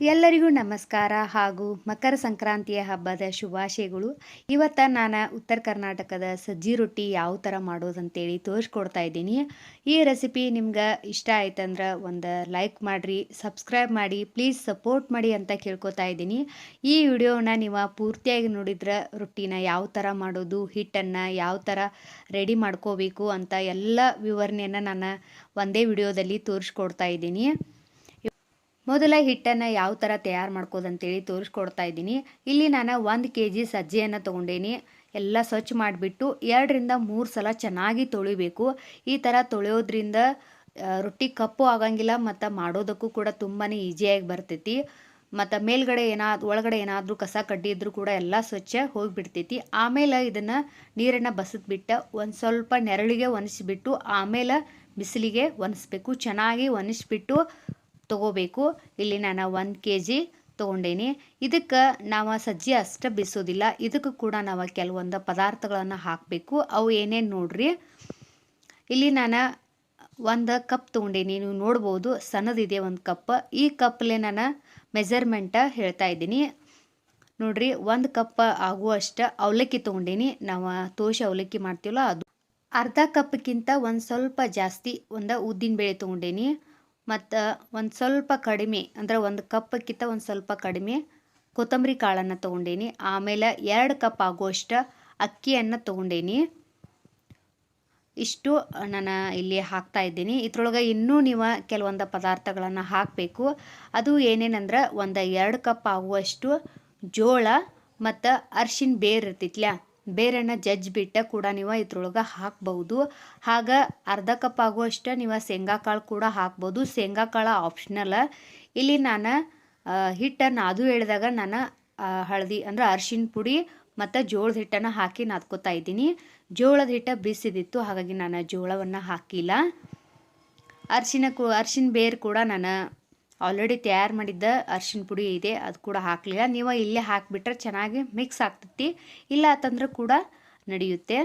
ಎಲ್ಲರಿಗೂ ನಮಸ್ಕಾರ ಹಾಗೂ ಮಕರ ಸಂಕ್ರಾಂತಿಯ ಹಬ್ಬದ ಶುಭಾಶಯಗಳು. ಇವತ್ತು ನಾನು ಉತ್ತರ ಕರ್ನಾಟಕದ ಸಜ್ಜಿ ರೊಟ್ಟಿ ಯಾವ ಥರ ಮಾಡೋದಂತೇಳಿ ತೋರಿಸ್ಕೊಡ್ತಾ ಇದ್ದೀನಿ. ಈ ರೆಸಿಪಿ ನಿಮ್ಗೆ ಇಷ್ಟ ಆಯ್ತಂದ್ರೆ ಒಂದು ಲೈಕ್ ಮಾಡಿರಿ, ಸಬ್ಸ್ಕ್ರೈಬ್ ಮಾಡಿ, ಪ್ಲೀಸ್ ಸಪೋರ್ಟ್ ಮಾಡಿ ಅಂತ ಕೇಳ್ಕೊತಾ ಇದ್ದೀನಿ. ಈ ವಿಡಿಯೋನ ನೀವು ಪೂರ್ತಿಯಾಗಿ ನೋಡಿದ್ರೆ ರೊಟ್ಟಿನ ಯಾವ ಥರ ಮಾಡೋದು, ಹಿಟ್ಟನ್ನು ಯಾವ ಥರ ರೆಡಿ ಮಾಡ್ಕೋಬೇಕು ಅಂತ ಎಲ್ಲ ವಿವರಣೆಯನ್ನು ನಾನು ಒಂದೇ ವಿಡಿಯೋದಲ್ಲಿ ತೋರಿಸ್ಕೊಡ್ತಾ ಇದ್ದೀನಿ. ಮೊದಲ ಹಿಟ್ಟನ್ನು ಯಾವ ಥರ ತಯಾರು ಮಾಡ್ಕೋದಂತೇಳಿ ತೋರಿಸ್ಕೊಡ್ತಾ ಇದ್ದೀನಿ. ಇಲ್ಲಿ ನಾನು ಒಂದು ಕೆ ಜಿ ಸಜ್ಜೆಯನ್ನು ತೊಗೊಂಡೇನಿ. ಎಲ್ಲ ಸ್ವಚ್ಛ ಮಾಡಿಬಿಟ್ಟು ಎರಡರಿಂದ ಮೂರು ಸಲ ಚೆನ್ನಾಗಿ ತೊಳಿಬೇಕು. ಈ ಥರ ತೊಳೆಯೋದ್ರಿಂದ ರೊಟ್ಟಿ ಕಪ್ಪು ಆಗಂಗಿಲ್ಲ ಮತ್ತು ಮಾಡೋದಕ್ಕೂ ಕೂಡ ತುಂಬಾ ಈಸಿಯಾಗಿ ಬರ್ತೈತಿ. ಮತ್ತು ಮೇಲ್ಗಡೆ ಏನಾದ್ರೂ ಒಳಗಡೆ ಏನಾದರೂ ಕಸ ಕಡ್ಡಿ ಇದ್ದರೂ ಕೂಡ ಎಲ್ಲ ಸ್ವಚ್ಛ ಹೋಗಿಬಿಡ್ತೈತಿ. ಆಮೇಲೆ ಇದನ್ನು ನೀರನ್ನು ಬಸಿದ್ಬಿಟ್ಟು ಒಂದು ಸ್ವಲ್ಪ ನೆರಳಿಗೆ ಒಣಸಿಬಿಟ್ಟು, ಆಮೇಲೆ ಬಿಸಿಲಿಗೆ ಒಣಸ್ಬೇಕು. ಚೆನ್ನಾಗಿ ಒಣಸ್ಬಿಟ್ಟು ತೊಗೋಬೇಕು. ಇಲ್ಲಿ ನಾನು ಒಂದು ಕೆ ಜಿ ತೊಗೊಂಡೇನಿ. ಇದಕ್ಕೆ ನಾವು ಸಜ್ಜಿ ಅಷ್ಟು ಬಿಸೋದಿಲ್ಲ. ಇದಕ್ಕೂ ಕೂಡ ನಾವು ಕೆಲವೊಂದು ಪದಾರ್ಥಗಳನ್ನು ಹಾಕಬೇಕು. ಅವು ಏನೇನು ನೋಡ್ರಿ? ಇಲ್ಲಿ ನಾನು ಒಂದು ಕಪ್ ತೊಗೊಂಡೇನಿ. ನೀವು ನೋಡ್ಬೋದು ಸಣ್ಣದಿದೆ ಒಂದು ಕಪ್. ಈ ಕಪ್ಲೆ ನಾನು ಮೆಜರ್ಮೆಂಟ ಹೇಳ್ತಾ ಇದ್ದೀನಿ. ನೋಡ್ರಿ, ಒಂದು ಕಪ್ ಆಗುವಷ್ಟು ಅವಲಕ್ಕಿ ತೊಗೊಂಡೇನಿ. ನಾವು ತೋಶ ಅವಲಕ್ಕಿ ಮಾಡ್ತೀವಲ್ಲ ಅದು. ಅರ್ಧ ಕಪ್ಗಿಂತ ಒಂದು ಸ್ವಲ್ಪ ಜಾಸ್ತಿ ಒಂದು ಉದ್ದಿನ ಬೇಳೆ ತೊಗೊಂಡೇನಿ. ಮತ್ತು ಒಂದು ಸ್ವಲ್ಪ ಕಡಿಮೆ, ಅಂದರೆ ಒಂದು ಕಪ್ಪಕ್ಕಿಂತ ಒಂದು ಸ್ವಲ್ಪ ಕಡಿಮೆ ಕೊತ್ತಂಬರಿ ಕಾಳನ್ನು ತೊಗೊಂಡೇನಿ. ಆಮೇಲೆ ಎರಡು ಕಪ್ ಆಗುವಷ್ಟು ಅಕ್ಕಿಯನ್ನು ತೊಗೊಂಡೇನಿ. ಇಷ್ಟು ನಾನು ಇಲ್ಲಿ ಹಾಕ್ತಾ ಇದ್ದೀನಿ. ಇದ್ರೊಳಗೆ ಇನ್ನೂ ನೀವು ಕೆಲವೊಂದು ಪದಾರ್ಥಗಳನ್ನು ಹಾಕಬೇಕು. ಅದು ಏನೇನಂದ್ರೆ ಒಂದು ಎರಡು ಕಪ್ ಆಗುವಷ್ಟು ಜೋಳ ಮತ್ತು ಅರ್ಶಿನ ಬೇರು ಇರ್ತೈತ್ಲ ಬೇರೆನ ಜಜ್ಜಿಬಿಟ್ಟು ಕೂಡ ನೀವು ಇದ್ರೊಳಗೆ ಹಾಕ್ಬೋದು ಹಾಗೆ ಅರ್ಧ ಕಪ್ ಆಗುವಷ್ಟು ನೀವು ಶೇಂಗಾ ಕಾಳು ಕೂಡ ಹಾಕ್ಬೋದು ಶೇಂಗಾ ಕಾಳು ಆಪ್ಷನಲ್ ಇಲ್ಲಿ ನಾನು ಹಿಟ್ಟನ್ನು ಅದು ಹೇಳಿದಾಗ ನಾನು ಹಳದಿ ಅಂದ್ರೆ ಅರ್ಶಿನ ಪುಡಿ ಮತ್ತು ಜೋಳದ ಹಿಟ್ಟನ್ನು ಹಾಕಿ ನಾದ್ಕೋತಾ ಇದ್ದೀನಿ. ಜೋಳದ ಹಿಟ್ಟ ಬಿಸಿದಿತ್ತು, ಹಾಗಾಗಿ ನಾನು ಜೋಳವನ್ನು ಹಾಕಿಲ್ಲ. ಅರಿಶಿನ ಕು ಅರ್ಶಿನ ಬೇರು ಕೂಡ ನಾನು ಆಲ್ರೆಡಿ ತಯಾರು ಮಾಡಿದ್ದ ಅರ್ಶಿನ ಪುಡಿ ಇದೆ, ಅದು ಕೂಡ ಹಾಕಲಿಲ್ಲ. ನೀವು ಇಲ್ಲೇ ಹಾಕಿಬಿಟ್ರೆ ಚೆನ್ನಾಗಿ ಮಿಕ್ಸ್ ಆಗ್ತೈತಿ. ಇಲ್ಲ ಅಂತಂದ್ರೆ ಕೂಡ ನಡೆಯುತ್ತೆ.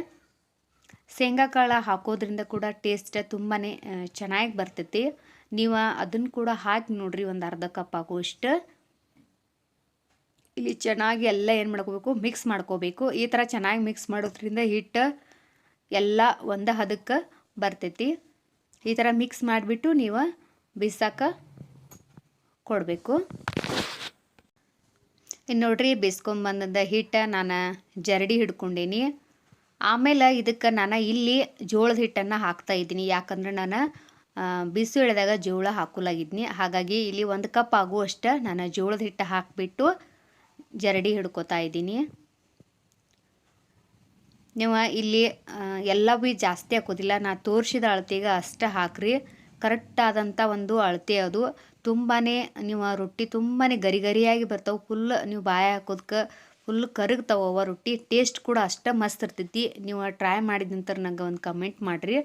ಶೇಂಗಾ ಕಾಳು ಹಾಕೋದ್ರಿಂದ ಕೂಡ ಟೇಸ್ಟ್ ತುಂಬಾ ಚೆನ್ನಾಗಿ ಬರ್ತೈತಿ. ನೀವು ಅದನ್ನು ಕೂಡ ಹಾಕಿ ನೋಡಿರಿ, ಒಂದು ಅರ್ಧ ಕಪ್ ಆಗುವಷ್ಟು. ಇಲ್ಲಿ ಚೆನ್ನಾಗಿ ಎಲ್ಲ ಏನು ಮಾಡ್ಕೋಬೇಕು? ಮಿಕ್ಸ್ ಮಾಡ್ಕೋಬೇಕು. ಈ ಥರ ಚೆನ್ನಾಗಿ ಮಿಕ್ಸ್ ಮಾಡೋದ್ರಿಂದ ಹಿಟ್ಟು ಎಲ್ಲ ಒಂದು ಹದಕ್ಕೆ ಬರ್ತೈತಿ. ಈ ಥರ ಮಿಕ್ಸ್ ಮಾಡಿಬಿಟ್ಟು ನೀವು ಬಿಸಾಕ ಕೊಡಬೇಕು. ಇನ್ನು ನೋಡ್ರಿ ಬೇಸ್ಕೊಂಬಂದ ಹಿಟ್ಟು ನಾನು ಜರಡಿ ಹಿಡ್ಕೊಂಡೀನಿ. ಆಮೇಲೆ ಇದಕ್ಕೆ ನಾನು ಇಲ್ಲಿ ಜೋಳದ ಹಿಟ್ಟನ್ನು ಹಾಕ್ತಾ ಇದ್ದೀನಿ. ಯಾಕಂದ್ರೆ ನಾನು ಬಿಸಿ ಎಳೆದಾಗ ಜೋಳ ಹಾಕೋಲಾಗಿದ್ದೀನಿ ಹಾಗಾಗಿ ಇಲ್ಲಿ ಒಂದು ಕಪ್ ಆಗುವಷ್ಟು ನಾನು ಜೋಳದ ಹಿಟ್ಟು ಹಾಕಿಬಿಟ್ಟು ಜರಡಿ ಹಿಡ್ಕೊತಾ ಇದ್ದೀನಿ. ನೀವು ಇಲ್ಲಿ ಎಲ್ಲ ಭೀ ಜಾಸ್ತಿ ಹಾಕೋದಿಲ್ಲ. ನಾನು ತೋರಿಸಿದ ಅಳತೆಗೆ ಅಷ್ಟು ಹಾಕ್ರಿ. ಕರೆಕ್ಟಾದಂಥ ಒಂದು ಅಳತೆ ಅದು. ತುಂಬಾ ನೀವು ರೊಟ್ಟಿ ತುಂಬಾ ಗರಿ ಗರಿಯಾಗಿ ಬರ್ತಾವೆ. ಫುಲ್ ನೀವು ಬಾಯಿ ಹಾಕೋದಕ್ಕೆ ಫುಲ್ ಕರಗ್ತಾವ ರೊಟ್ಟಿ. ಟೇಸ್ಟ್ ಕೂಡ ಅಷ್ಟೇ ಮಸ್ತ್ ಇರ್ತೈತಿ. ನೀವು ಟ್ರೈ ಮಾಡಿದ ನಂತರ ನಂಗೆ ಒಂದು ಕಮೆಂಟ್ ಮಾಡಿರಿ.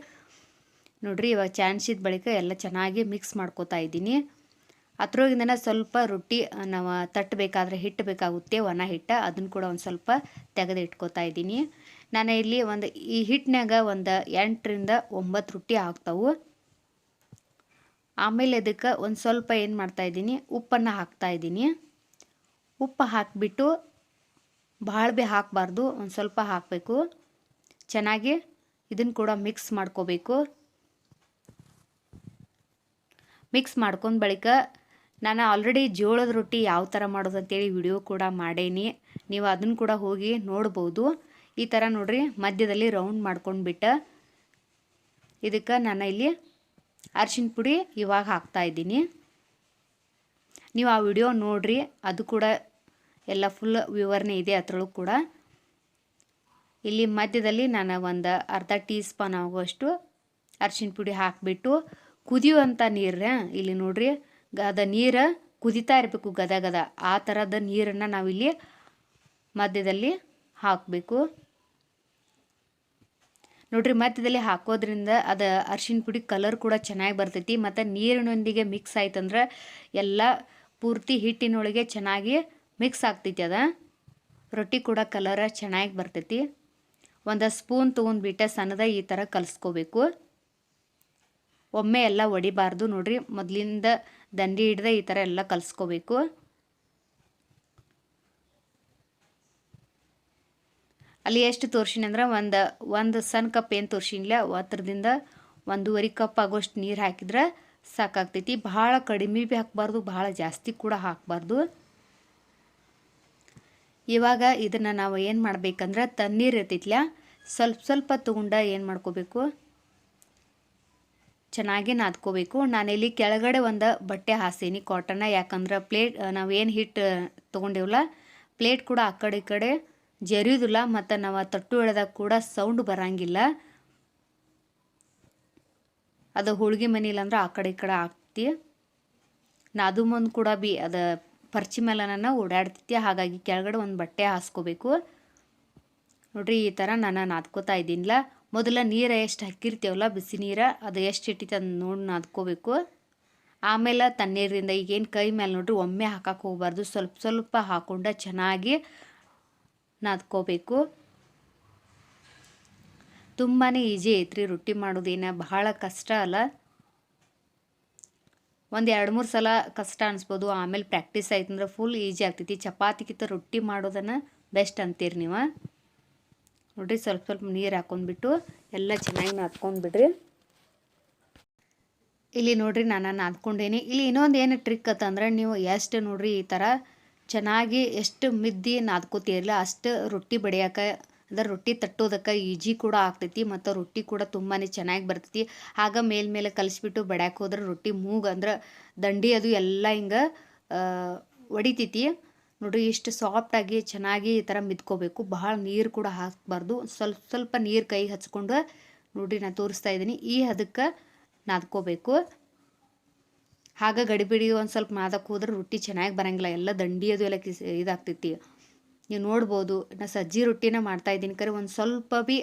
ನೋಡಿರಿ, ಇವಾಗ ಚಾನ್ಸಿದ ಬಳಿಕ ಎಲ್ಲ ಚೆನ್ನಾಗಿ ಮಿಕ್ಸ್ ಮಾಡ್ಕೋತಾ ಇದ್ದೀನಿ. ಅದ್ರೊಳಗಿಂದ ಸ್ವಲ್ಪ ರೊಟ್ಟಿ ನಾವು ತಟ್ಟಬೇಕಾದ್ರೆ ಹಿಟ್ಟು ಬೇಕಾಗುತ್ತೆ ಒಣ ಹಿಟ್ಟು. ಅದನ್ನು ಕೂಡ ಒಂದು ಸ್ವಲ್ಪ ತೆಗೆದು ಇಟ್ಕೋತಾ ಇದ್ದೀನಿ. ನಾನು ಇಲ್ಲಿ ಒಂದು ಈ ಹಿಟ್ಟಿನಾಗ ಒಂದು ಎಂಟರಿಂದ ಒಂಬತ್ತು ರೊಟ್ಟಿ ಆಗ್ತಾವೆ. ಆಮೇಲೆ ಅದಕ್ಕೆ ಒಂದು ಸ್ವಲ್ಪ ಏನು ಮಾಡ್ತಾಯಿದ್ದೀನಿ ಉಪ್ಪನ್ನು ಹಾಕ್ತಾಯಿದ್ದೀನಿ ಉಪ್ಪು ಹಾಕಿಬಿಟ್ಟು ಭಾಳ ಬಿ ಹಾಕಬಾರ್ದು, ಒಂದು ಸ್ವಲ್ಪ ಹಾಕಬೇಕು. ಚೆನ್ನಾಗಿ ಇದನ್ನು ಕೂಡ ಮಿಕ್ಸ್ ಮಾಡ್ಕೋಬೇಕು. ಮಿಕ್ಸ್ ಮಾಡ್ಕೊಂಡ ಬಳಿಕ ನಾನು ಆಲ್ರೆಡಿ ಜೋಳದ ರೊಟ್ಟಿ ಯಾವ ಥರ ಮಾಡೋದು ಅಂತೇಳಿ ವಿಡಿಯೋ ಕೂಡ ಮಾಡೇನಿ. ನೀವು ಅದನ್ನು ಕೂಡ ಹೋಗಿ ನೋಡ್ಬೋದು. ಈ ಥರ ನೋಡ್ರಿ, ಮಧ್ಯದಲ್ಲಿ ರೌಂಡ್ ಮಾಡ್ಕೊಂಡ್ಬಿಟ್ಟು ಇದಕ್ಕೆ ನಾನು ಇಲ್ಲಿ ಅರ್ಶಿನ ಪುಡಿ ಇವಾಗ ಹಾಕ್ತಾ ಇದ್ದೀನಿ. ನೀವು ಆ ವಿಡಿಯೋ ನೋಡಿರಿ, ಅದು ಕೂಡ ಎಲ್ಲ ಫುಲ್ ವಿವರಣೆ ಇದೆ ಅದ್ರೊಳಗೆ ಕೂಡ. ಇಲ್ಲಿ ಮಧ್ಯದಲ್ಲಿ ನಾನು ಒಂದು ಅರ್ಧ ಟೀ ಸ್ಪೂನ್ ಆಗುವಷ್ಟು ಅರ್ಶಿನ ಪುಡಿ ಹಾಕಿಬಿಟ್ಟು ಕುದಿಯುವಂಥ ನೀರು ಇಲ್ಲಿ ನೋಡ್ರಿ ಅದ ನೀರು ಕುದಿತಾ ಇರಬೇಕು ಗದ ಗದ ಆ ಥರದ ನೀರನ್ನು ನಾವಿಲ್ಲಿ ಮಧ್ಯದಲ್ಲಿ ಹಾಕಬೇಕು. ನೋಡ್ರಿ ಇದರಲ್ಲಿ ಹಾಕೋದ್ರಿಂದ ಅದು ಅರ್ಶಿನ ಪುಡಿ ಕಲರ್ ಕೂಡ ಚೆನ್ನಾಗಿ ಬರ್ತೈತಿ, ಮತ್ತು ನೀರಿನೊಂದಿಗೆ ಮಿಕ್ಸ್ ಆಯ್ತಂದ್ರೆ ಎಲ್ಲ ಪೂರ್ತಿ ಹಿಟ್ಟಿನೊಳಗೆ ಚೆನ್ನಾಗಿ ಮಿಕ್ಸ್ ಆಗ್ತೈತಿ ಅದ. ರೊಟ್ಟಿ ಕೂಡ ಕಲರ ಚೆನ್ನಾಗಿ ಬರ್ತೈತಿ. ಒಂದು ಸ್ಪೂನ್ ತೊಗೊಂಡ್ಬಿಟ್ಟೆ ಸಣ್ಣದ ಈ ಥರ ಕಲಿಸ್ಕೋಬೇಕು. ಒಮ್ಮೆ ಎಲ್ಲ ಒಡಿಬಾರ್ದು ನೋಡ್ರಿ, ಮೊದಲಿಂದ ದಂಡಿ ಹಿಡ್ದೆ ಈ ಥರ ಎಲ್ಲ ಕಲಿಸ್ಕೋಬೇಕು. ಅಲ್ಲಿ ಎಷ್ಟು ತೋರ್ಸಿನಿ ಅಂದ್ರೆ ಒಂದು ಒಂದು ಸಣ್ಣ ಕಪ್ ಏನು ತೋರ್ಸಿನಿಲ್ಲ ಹತ್ರದಿಂದ ಒಂದೂವರೆ ಕಪ್ ಆಗೋಷ್ಟು ನೀರು ಹಾಕಿದ್ರೆ ಸಾಕಾಗ್ತೈತಿ. ಭಾಳ ಕಡಿಮೆ ಭೀ ಹಾಕಬಾರ್ದು, ಭಾಳ ಜಾಸ್ತಿ ಕೂಡ ಹಾಕಬಾರ್ದು. ಇವಾಗ ಇದನ್ನು ನಾವು ಏನು ಮಾಡ್ಬೇಕಂದ್ರೆ ತಣ್ಣೀರು ಇರ್ತೈತಿಲ್ಲ ಸ್ವಲ್ಪ ಸ್ವಲ್ಪ ತೊಗೊಂಡ ಏನು ಮಾಡ್ಕೋಬೇಕು? ಚೆನ್ನಾಗಿ ನಾದ್ಕೋಬೇಕು. ನಾನಿಲ್ಲಿ ಕೆಳಗಡೆ ಒಂದು ಬಟ್ಟೆ ಹಾಸೀನಿ ಕಾಟನ್ನ ಯಾಕಂದ್ರೆ ಪ್ಲೇಟ್ ನಾವು ಏನು ಹಿಟ್ಟು ತೊಗೊಂಡೇವಲ್ಲ ಪ್ಲೇಟ್ ಕೂಡ ಆ ಕಡೆ ಈ ಕಡೆ ಜರಿಯೋದಿಲ್ಲ, ಮತ್ತು ನಾವು ತಟ್ಟು ಎಳೆದಾಗ ಕೂಡ ಸೌಂಡ್ ಬರಂಗಿಲ್ಲ. ಅದು ಹೋಳ್ಗೆ ಮನೆ ಅಂದ್ರೆ ಆ ಕಡೆ ಈ ಕಡೆ ಆಗ್ತಿ ನಾದು ಮುಂದೆ ಕೂಡ ಬಿ ಅದು ಪರ್ಚಿ ಮೇಲೆ ನಾನು ಓಡಾಡ್ತಿತ್ತಿ ಹಾಗಾಗಿ ಕೆಳಗಡೆ ಒಂದು ಬಟ್ಟೆ ಹಾಸ್ಕೋಬೇಕು. ನೋಡ್ರಿ ಈ ಥರ ನಾನು ನಾದ್ಕೋತಾ ಇದ್ದೀನಿಲ್ಲ ಮೊದಲ ನೀರು ಎಷ್ಟು ಹಾಕಿರ್ತೀವಲ್ಲ, ಬಿಸಿ ನೀರು, ಅದು ಎಷ್ಟು ಇಟ್ಟಿತ್ತು ಅದನ್ನ ನೋಡಿ ನಾದ್ಕೋಬೇಕು. ಆಮೇಲೆ ತಣ್ಣೀರಿಂದ ಈಗೇನು ಕೈ ಮೇಲೆ ನೋಡ್ರಿ ಒಮ್ಮೆ ಹಾಕಕ್ಕೆ ಹೋಗ್ಬಾರ್ದು, ಸ್ವಲ್ಪ ಸ್ವಲ್ಪ ಹಾಕ್ಕೊಂಡು ಚೆನ್ನಾಗಿ ನಾದ್ಕೋಬೇಕು. ತುಂಬಾ ಈಜಿ ಐತ್ರಿ, ರೊಟ್ಟಿ ಮಾಡೋದೇನ, ಬಹಳ ಕಷ್ಟ ಅಲ್ಲ. ಒಂದು ಎರಡು ಮೂರು ಸಲ ಕಷ್ಟ ಅನಿಸ್ಬೋದು, ಆಮೇಲೆ ಪ್ರಾಕ್ಟೀಸ್ ಆಯ್ತಂದ್ರೆ ಫುಲ್ ಈಜಿ ಆಗ್ತೈತಿ. ಚಪಾತಿಗಿಂತ ರೊಟ್ಟಿ ಮಾಡೋದನ್ನು ಬೆಸ್ಟ್ ಅಂತೀರಿ ನೀವು. ನೋಡಿರಿ ಸ್ವಲ್ಪ ಸ್ವಲ್ಪ ನೀರು ಹಾಕೊಂಡ್ಬಿಟ್ಟು ಎಲ್ಲ ಚೆನ್ನಾಗಿ ನಾದ್ಕೊಂಡ್ಬಿಡ್ರಿ. ಇಲ್ಲಿ ನೋಡ್ರಿ ನಾನು ನಾದ್ಕೊಂಡೇನಿ. ಇಲ್ಲಿ ಇನ್ನೊಂದು ಏನು ಟ್ರಿಕ್ ಅಂತಂದ್ರೆ ನೀವು ಎಷ್ಟು ನೋಡ್ರಿ ಈ ಥರ ಚೆನ್ನಾಗಿ ಎಷ್ಟು ಮಿದ್ದಿ ನಾದ್ಕೋತೀರಲ್ಲ, ಅಷ್ಟು ರೊಟ್ಟಿ ಬಡಿಯೋಕೆ, ಅಂದ್ರೆ ರೊಟ್ಟಿ ತಟ್ಟೋದಕ್ಕೆ ಈಜಿ ಕೂಡ ಆಗ್ತೈತಿ ಮತ್ತು ರೊಟ್ಟಿ ಕೂಡ ತುಂಬಾ ಚೆನ್ನಾಗಿ ಬರ್ತೈತಿ. ಆಗ ಮೇಲ್ಮೇಲೆ ಕಲಿಸ್ಬಿಟ್ಟು ಬಡ್ಯಾಕೆ ಹೋದ್ರೆ ರೊಟ್ಟಿ ಮೂಗು ಅಂದ್ರೆ ದಂಡಿ ಅದು ಎಲ್ಲ ಹಿಂಗೆ ಒಡಿತೈತಿ. ನೋಡಿರಿ ಇಷ್ಟು ಸಾಫ್ಟಾಗಿ ಚೆನ್ನಾಗಿ ಈ ಥರ ಮಿದ್ಕೋಬೇಕು. ಭಾಳ ನೀರು ಕೂಡ ಹಾಕಬಾರ್ದು. ಸ್ವಲ್ಪ ಸ್ವಲ್ಪ ನೀರು ಕೈ ಹಚ್ಕೊಂಡು ನೋಡಿರಿ ನಾನು ತೋರಿಸ್ತಾ ಇದ್ದೀನಿ. ಈ ಹದಕ್ಕೆ ನಾದ್ಕೋಬೇಕು. ಆಗ ಗಡಿಬಿಡಿ ಒಂದು ಸ್ವಲ್ಪ ನಾದಕ್ಕೆ ಹೋದ್ರೆ ರೊಟ್ಟಿ ಚೆನ್ನಾಗಿ ಬರಂಗಿಲ್ಲ. ಎಲ್ಲ ದಂಡಿ ಅದು ಎಲ್ಲ ಕಿಸ್ ಇದಾಗ್ತೈತಿ ನೀವು ನೋಡ್ಬೋದು, ನಾ ಸಜ್ಜಿ ರೊಟ್ಟಿನ ಮಾಡ್ತಾ ಇದ್ದೀನಿ. ಕರೆ ಒಂದು ಸ್ವಲ್ಪ ಭೀ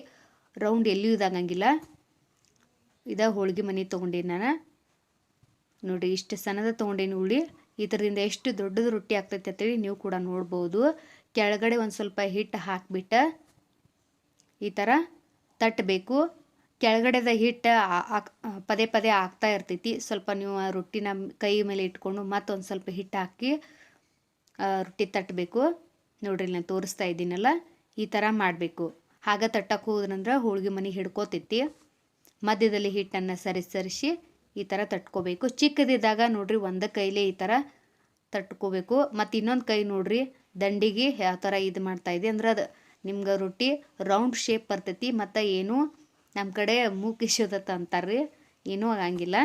ರೌಂಡ್ ಎಲ್ಲಿಯೂ ಇದಾಗಂಗಿಲ್ಲ. ಇದ ಹೋಳ್ಗೆ ಮನೆ ತೊಗೊಂಡೀನಿ ನಾನು. ನೋಡಿ ಇಷ್ಟು ಸಣ್ಣದ ತೊಗೊಂಡೇನಿ ಹುಳಿ. ಈ ಥರದಿಂದ ಎಷ್ಟು ದೊಡ್ಡದು ರೊಟ್ಟಿ ಆಗ್ತೈತೆ ಅಂತೇಳಿ ನೀವು ಕೂಡ ನೋಡ್ಬೋದು. ಕೆಳಗಡೆ ಒಂದು ಸ್ವಲ್ಪ ಹಿಟ್ಟು ಹಾಕಿಬಿಟ್ಟು. ಈ ಥರ ತಟ್ಟಬೇಕು ಕೆಳಗಡೆದ ಹಿಟ್ಟು ಪದೇ ಪದೇ ಆಗ್ತಾ ಇರ್ತೈತಿ. ಸ್ವಲ್ಪ ನೀವು ರೊಟ್ಟಿನ ಕೈ ಮೇಲೆ ಇಟ್ಕೊಂಡು ಮತ್ತೊಂದು ಸ್ವಲ್ಪ ಹಿಟ್ಟು ಹಾಕಿ ರೊಟ್ಟಿ ತಟ್ಟಬೇಕು ನೋಡ್ರಿ ನಾನು ತೋರಿಸ್ತಾ ಇದ್ದೀನಲ್ಲ, ಈ ಥರ ಮಾಡಬೇಕು. ಹಾಗೆ ತಟ್ಟಕ್ಕೆ ಹೋದ್ರಂದ್ರೆ ಹೋಳ್ಗೆ ಮನೆ ಹಿಡ್ಕೋತೈತಿ. ಮಧ್ಯದಲ್ಲಿ ಹಿಟ್ಟನ್ನು ಸರಿ ಸರಿಸಿ ಈ ಥರ ತಟ್ಕೋಬೇಕು. ಚಿಕ್ಕದಿದ್ದಾಗ ನೋಡ್ರಿ ಒಂದು ಕೈಲೇ ಈ ಥರ ತಟ್ಕೋಬೇಕು. ಮತ್ತು ಇನ್ನೊಂದು ಕೈ ನೋಡ್ರಿ ದಂಡಿಗೆ ಯಾವ ಥರ ಇದು ಮಾಡ್ತಾಯಿದೆ ಅಂದ್ರೆ ಅದು ನಿಮ್ಗೆ ರೊಟ್ಟಿ ರೌಂಡ್ ಶೇಪ್ ಬರ್ತೈತಿ, ಮತ್ತು ಏನು ನಮ್ಮ ಕಡೆ ಮೂಕಿಸೋದತ್ತ ಅಂತಾರೆ ಏನೂ ಆಗಂಗಿಲ್ಲ.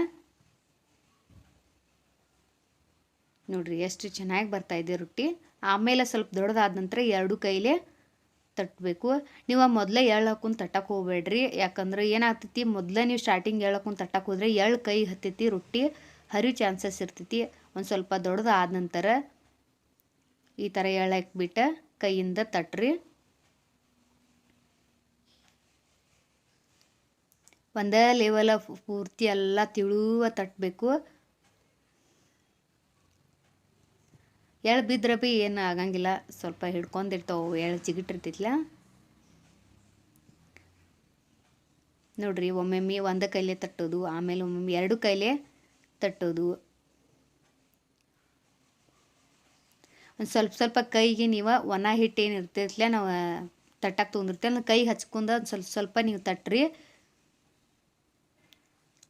ನೋಡ್ರಿ ಎಷ್ಟು ಚೆನ್ನಾಗಿ ಬರ್ತಾ ಇದೆ ರೊಟ್ಟಿ. ಆಮೇಲೆ ಸ್ವಲ್ಪ ದೊಡ್ಡದಾದ ನಂತರ ಎರಡು ಕೈಲೇ ತಟ್ಟಬೇಕು ನೀವು ಮೊದಲೇ ಎಳ್ಳು ಹಾಕೊಂಡು ತಟ್ಟಕ್ಕೆ ಹೋಗ್ಬೇಡ್ರಿ. ಯಾಕಂದ್ರೆ ಏನಾಗ್ತೈತಿ, ಮೊದಲೇ ನೀವು ಸ್ಟಾರ್ಟಿಂಗ್ ಎಳ್ಳು ಹಾಕೊಂಡು ತಟ್ಟಕ್ಕೆ ಹೋದರೆ ಎಳ್ಳು ಕೈ ಹತ್ತೈತಿ ರೊಟ್ಟಿ ಹರಿ ಚಾನ್ಸಸ್ ಇರ್ತೈತಿ. ಒಂದು ಸ್ವಲ್ಪ ದೊಡ್ಡದಾದ ನಂತರ ಈ ಥರ ಎಳ್ಳು ಹಾಕ್ಬಿಟ್ಟು ಕೈಯಿಂದ ತಟ್ರಿ. ಒಂದೇ ಲೆವೆಲ ಪೂರ್ತಿ ಎಲ್ಲ ತಿಳುವ ತಟ್ಟಬೇಕು ಎಳ್ಳು ಬಿದ್ರೆ ಭೀ ಏನು ಆಗಂಗಿಲ್ಲ. ಸ್ವಲ್ಪ ಹಿಡ್ಕೊಂಡಿರ್ತಾವೆ ಎಳ್ಳು ಜಿಗಿಟ್ಟಿರ್ತೈತಿಲ್ಲ ನೋಡ್ರಿ, ಒಮ್ಮೊಮ್ಮೆ ಒಂದು ಕೈಲೇ ತಟ್ಟೋದು, ಆಮೇಲೆ ಒಮ್ಮೊಮ್ಮೆ ಎರಡು ಕೈಲೇ ತಟ್ಟೋದು. ಒಂದು ಸ್ವಲ್ಪ ಸ್ವಲ್ಪ ಕೈಗೆ ನೀವು ಒಣ ಹಿಟ್ಟು ಏನು ಇರ್ತೈತ್ಲೆ, ನಾವು ತಟ್ಟಕ್ಕೆ ತೊಗೊಂಡಿರ್ತೇವೆ. ಕೈ ಹಚ್ಕೊಂಡು ಸ್ವಲ್ಪ ಸ್ವಲ್ಪ ನೀವು ತಟ್ರಿ.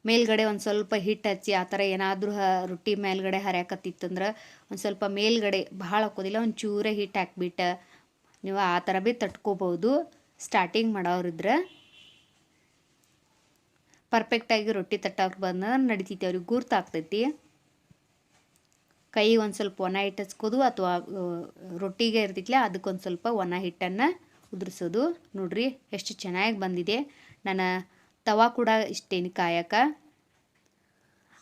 ಮೇಲ್ಗಡೆ ಒಂದು ಸ್ವಲ್ಪ ಹಿಟ್ಟು ಹಚ್ಚಿ ಆ ಥರ ಏನಾದರೂ ರೊಟ್ಟಿ ಮೇಲ್ಗಡೆ ಹರಿಯಾಕತ್ತಿತ್ತಂದ್ರೆ ಒಂದು ಸ್ವಲ್ಪ ಮೇಲ್ಗಡೆ ಭಾಳ ಹಾಕೋದಿಲ್ಲ ಒಂದು ಚೂರೇ ಹಿಟ್ಟು ಹಾಕ್ಬಿಟ್ಟು ನೀವು ಆ ಥರ ಭೀ ತಟ್ಕೋಬೋದು ಸ್ಟಾರ್ಟಿಂಗ್ ಮಾಡೋರಿದ್ರೆ ಪರ್ಫೆಕ್ಟಾಗಿ ರೊಟ್ಟಿ ತಟ್ಟಕ್ಕೆ ಬಂದ ನಡಿತೈತಿ, ಅವ್ರಿಗೆ ಗುರ್ತಾಗ್ತೈತಿ ಕೈ ಒಂದು ಸ್ವಲ್ಪ ಒಣ ಹಿಟ್ಟು ಹಚ್ಕೋದು ಅಥವಾ ರೊಟ್ಟಿಗೆ ಇರ್ತೈತಿಲ್ಲ ಅದಕ್ಕೊಂದು ಸ್ವಲ್ಪ ಒಣ ಹಿಟ್ಟನ್ನು ಉದುರಿಸೋದು. ನೋಡ್ರಿ, ಎಷ್ಟು ಚೆನ್ನಾಗಿ ಬಂದಿದೆ. ನಾನು ತವಾ ಕೂಡ ಇಷ್ಟೇನು ಕಾಯಕ.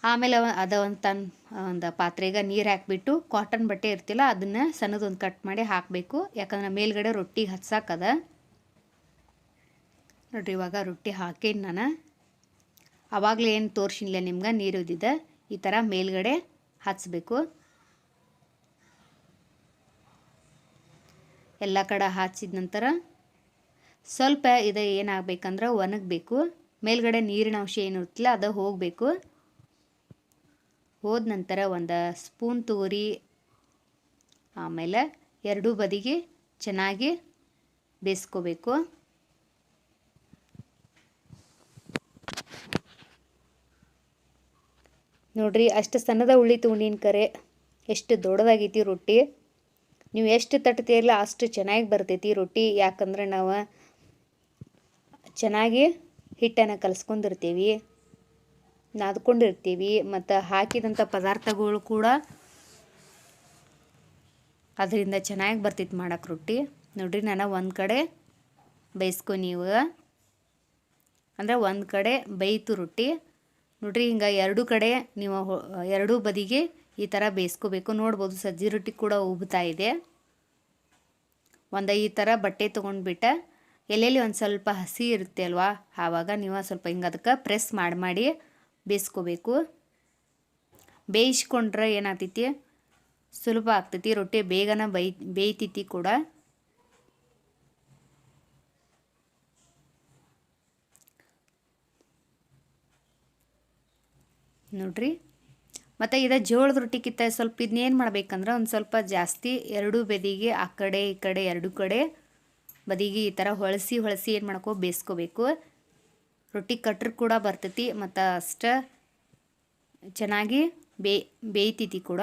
ಆಮೇಲೆ ಅದ ಒಂದು ತನ್, ಒಂದು ಪಾತ್ರೆಗೆ ನೀರು ಹಾಕಿಬಿಟ್ಟು ಕಾಟನ್ ಬಟ್ಟೆ ಇರ್ತಿಲ್ಲ ಅದನ್ನು ಸಣ್ಣದೊಂದು ಕಟ್ ಮಾಡಿ ಹಾಕಬೇಕು. ಯಾಕಂದ್ರೆ ಮೇಲ್ಗಡೆ ರೊಟ್ಟಿಗೆ ಹಚ್ಸಾಕದ ನೋಡ್ರಿ ಇವಾಗ ರೊಟ್ಟಿ ಹಾಕೇನಿ ನಾನು. ಆವಾಗಲೇ ಏನು ತೋರಿಸಿಲ್ಲ ನಿಮ್ಗೆ? ನೀರು ಇದ್ದಿದ್ದೆ ಈ ಥರ ಮೇಲ್ಗಡೆ ಹಚ್ಚಬೇಕು ಎಲ್ಲ ಕಡೆ ಹಚ್ಚಿದ ನಂತರ ಸ್ವಲ್ಪ ಇದು ಏನಾಗಬೇಕಂದ್ರೆ ಒಣಗಬೇಕು. ಮೇಲ್ಗಡೆ ನೀರಿನ ಅಂಶ ಏನಿರುತ್ತಲ್ಲ ಅದು ಹೋಗಬೇಕು. ಹೋದ ನಂತರ ಒಂದು ಸ್ಪೂನ್ ತೋರಿ, ಆಮೇಲೆ ಎರಡೂ ಬದಿಗೆ ಚೆನ್ನಾಗಿ ಬೇಯಿಸ್ಕೋಬೇಕು. ನೋಡ್ರಿ, ಅಷ್ಟು ಸಣ್ಣದ ಉಳ್ಳಿ ತೊಗೊಂಡಿನ ಕರೆ, ಎಷ್ಟು ದೊಡ್ಡದಾಗೈತಿ ರೊಟ್ಟಿ. ನೀವು ಎಷ್ಟು ತಟ್ತೀರಲ್ಲ ಅಷ್ಟು ಚೆನ್ನಾಗಿ ಬರ್ತೈತಿ ರೊಟ್ಟಿ. ಯಾಕಂದ್ರೆ ನಾವು ಚೆನ್ನಾಗಿ ಹಿಟ್ಟನ್ನು ಕಲಸ್ಕೊಂಡಿರ್ತೀವಿ, ನಾದ್ಕೊಂಡಿರ್ತೀವಿ, ಮತ್ತು ಹಾಕಿದಂಥ ಪದಾರ್ಥಗಳು ಕೂಡ ಅದರಿಂದ ಚೆನ್ನಾಗಿ ಬರ್ತಿತ್ತು ಮಾಡೋಕೆ ರೊಟ್ಟಿ. ನೋಡಿರಿ ನಾನು ಒಂದು ಕಡೆ ಬೇಯಿಸ್ಕೊ ನೀವು. ಅಂದರೆ ಒಂದು ಕಡೆ ಬೈತು ರೊಟ್ಟಿ. ನೋಡ್ರಿ ಹಿಂಗೆ ಎರಡು ಕಡೆ ನೀವು ಎರಡೂ ಬದಿಗೆ ಈ ಥರ ಬೇಯಿಸ್ಕೋಬೇಕು. ನೋಡ್ಬೋದು ಸಜ್ಜಿ ರೊಟ್ಟಿ ಕೂಡ ಉಬ್ತಾ ಇದೆ. ಒಂದು ಈ ಥರ ಬಟ್ಟೆ ತೊಗೊಂಡ್ಬಿಟ್ಟು ಎಲ್ಲೆಲ್ಲಿ ಒಂದು ಸ್ವಲ್ಪ ಹಸಿ ಇರುತ್ತೆ ಅಲ್ವಾ? ಆವಾಗ ನೀವು ಸ್ವಲ್ಪ ಹಿಂಗೆ ಅದಕ್ಕೆ ಪ್ರೆಸ್ ಮಾಡಿ ಮಾಡಿ ಬೇಯಿಸ್ಕೋಬೇಕು. ಬೇಯಿಸ್ಕೊಂಡ್ರೆ ಏನಾಗ್ತೈತಿ? ಸುಲಭ ಆಗ್ತೈತಿ, ರೊಟ್ಟಿ ಬೇಗನೆ ಬೈ, ಬೇಯ್ತೈತಿ ಕೂಡ. ನೋಡ್ರಿ. ಮತ್ತು ಇದು ಜೋಳದ ರೊಟ್ಟಿಕ್ಕಿಂತ ಸ್ವಲ್ಪ ಇದನ್ನೇನು ಮಾಡ್ಬೇಕಂದ್ರೆ ಒಂದು ಸ್ವಲ್ಪ ಜಾಸ್ತಿ ಎರಡೂ ಬೆದಿಗೆ ಆ ಕಡೆ ಈ ಕಡೆ ಎರಡು ಕಡೆ ಬದಿಗೆ ಈ ಥರ ಹೊಳಸಿ ಹೊಳಸಿ ಏನು ಮಾಡ್ಕೋ ಬೇಯಿಸ್ಕೋಬೇಕು ರೊಟ್ಟಿ ಕಟ್ರ್ ಕೂಡ ಬರ್ತೈತಿ, ಮತ್ತು ಅಷ್ಟ ಚೆನ್ನಾಗಿ ಬೇ, ಬೇಯ್ತೈತಿ ಕೂಡ.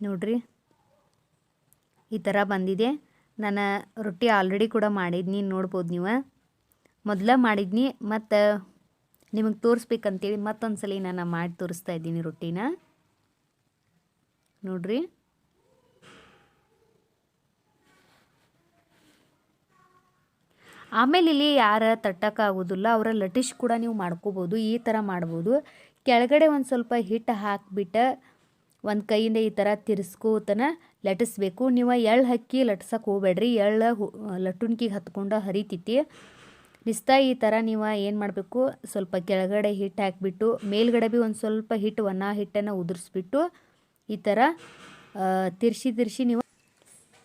ನೋಡ್ರಿ, ಈ ಥರ ಬಂದಿದೆ. ನಾನು ರೊಟ್ಟಿ ಆಲ್ರೆಡಿ ಕೂಡ ಮಾಡಿದ್ನಿ, ನೋಡ್ಬೋದು ನೀವು. ಮೊದಲ ಮಾಡಿದ್ನಿ, ಮತ್ತು ನಿಮಗೆ ತೋರಿಸ್ಬೇಕಂತೇಳಿ ಮತ್ತೊಂದು ಸಲ ನಾನು ಮಾಡಿ ತೋರಿಸ್ತಾ ಇದ್ದೀನಿ ರೊಟ್ಟಿನ. ನೋಡ್ರಿ. ಆಮೇಲೆ ಇಲ್ಲಿ ಯಾರ ತಟ್ಟಕ್ಕಾಗೋದಿಲ್ಲ ಅವರ ಲಟಿಶ್ ಕೂಡ ನೀವು ಮಾಡ್ಕೋಬೋದು, ಈ ಥರ ಮಾಡ್ಬೋದು. ಕೆಳಗಡೆ ಒಂದು ಸ್ವಲ್ಪ ಹಿಟ್ಟು ಹಾಕಿಬಿಟ್ಟು ಒಂದು ಕೈಯಿಂದ ಈ ಥರ ತಿರ್ಸ್ಕೋತನ ಲಟಿಸ್ಬೇಕು ನೀವು ಎಳ್ಳು ಹಕ್ಕಿ ಲಟ್ಸಕ್ಕೆ ಹೋಗ್ಬೇಡ್ರಿ. ಎಳ್ಳು ಲಟ್ಟುಣ್ಕಿಗೆ ಹತ್ಕೊಂಡು ಹರಿತೈತಿ. ನಿಸ್ತಾ ಈ ಥರ ನೀವು ಏನು ಮಾಡಬೇಕು? ಸ್ವಲ್ಪ ಕೆಳಗಡೆ ಹಿಟ್ಟು ಹಾಕಿಬಿಟ್ಟು, ಮೇಲ್ಗಡೆ ಭೀ ಒಂದು ಸ್ವಲ್ಪ ಹಿಟ್ಟು ಒಣ ಹಿಟ್ಟನ್ನು ಉದುರಿಸ್ಬಿಟ್ಟು ಈ ಥರ ತಿರ್ಸಿ ತಿರ್ಸಿ ನೀವು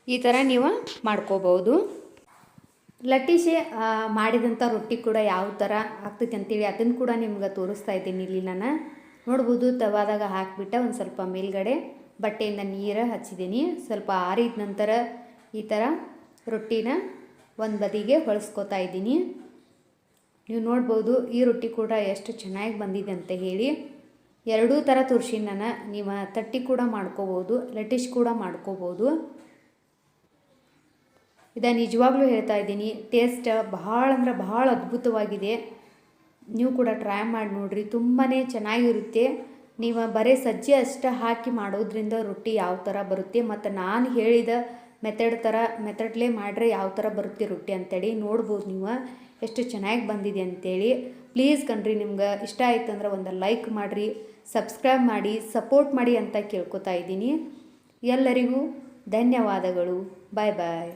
ಈ ಥರ ನೀವು ಮಾಡ್ಕೋಬೋದು ಲಟ್ಟಿಸಿ ಮಾಡಿದಂಥ ರೊಟ್ಟಿ ಕೂಡ ಯಾವ ಥರ ಆಗ್ತೈತೆ ಅಂತೇಳಿ ಅದನ್ನು ಕೂಡ ನಿಮ್ಗೆ ತೋರಿಸ್ತಾ ಇದ್ದೀನಿ ಇಲ್ಲಿ ನಾನು. ನೋಡ್ಬೋದು, ತವಾದಾಗ ಹಾಕಿಬಿಟ್ಟು ಒಂದು ಸ್ವಲ್ಪ ಮೇಲ್ಗಡೆ ಬಟ್ಟೆಯಿಂದ ನೀರು ಹಚ್ಚಿದ್ದೀನಿ. ಸ್ವಲ್ಪ ಆರಿದ ನಂತರ ಈ ಥರ ರೊಟ್ಟಿನ ಒಂದು ಬದಿಗೆ ಹೊಳಸ್ಕೊತಾ ಇದ್ದೀನಿ. ನೀವು ನೋಡ್ಬೋದು ಈ ರೊಟ್ಟಿ ಕೂಡ ಎಷ್ಟು ಚೆನ್ನಾಗಿ ಬಂದಿದೆ ಅಂತ ಹೇಳಿ. ಎರಡೂ ಥರ ತುರ್ಸಿ ನಾನು ನೀವು ತಟ್ಟಿ ಕೂಡ ಮಾಡ್ಕೋಬೋದು ಲಟಿಶ್ ಕೂಡ ಮಾಡ್ಕೋಬೋದು. ಇದು ನಿಜವಾಗ್ಲೂ ಹೇಳ್ತಾ ಇದ್ದೀನಿ ಟೇಸ್ಟ್ ಭಾಳ ಅಂದ್ರೆ ಭಾಳ ಅದ್ಭುತವಾಗಿದೆ. ನೀವು ಕೂಡ ಟ್ರೈ ಮಾಡಿ ನೋಡಿರಿ ತುಂಬಾ ಚೆನ್ನಾಗಿರುತ್ತೆ. ನೀವು ಬರೀ ಸಜ್ಜೆ ಅಷ್ಟೇ ಹಾಕಿ ಮಾಡೋದ್ರಿಂದ ರೊಟ್ಟಿ ಯಾವ ಥರ ಬರುತ್ತೆ, ಮತ್ತು ನಾನು ಹೇಳಿದ ಮೆಥಡ್ ಥರ, ಮೆಥಡ್ಲೇ ಮಾಡ್ರೆ ಯಾವ ಥರ ಬರುತ್ತೆ ರೊಟ್ಟಿ ಅಂತೇಳಿ ನೋಡ್ಬೋದು ನೀವು. ಎಷ್ಟು ಚೆನ್ನಾಗಿ ಬಂದಿದೆ ಅಂತೇಳಿ. ಪ್ಲೀಸ್ ಕಣ್ರಿ, ನಿಮ್ಗೆ ಇಷ್ಟ ಆಯ್ತು ಅಂದ್ರೆ ಒಂದು ಲೈಕ್ ಮಾಡಿರಿ, ಸಬ್ಸ್ಕ್ರೈಬ್ ಮಾಡಿ, ಸಪೋರ್ಟ್ ಮಾಡಿ ಅಂತ ಕೇಳ್ಕೊತಾ ಇದ್ದೀನಿ. ಎಲ್ಲರಿಗೂ ಧನ್ಯವಾದಗಳು. ಬಾಯ್ ಬಾಯ್.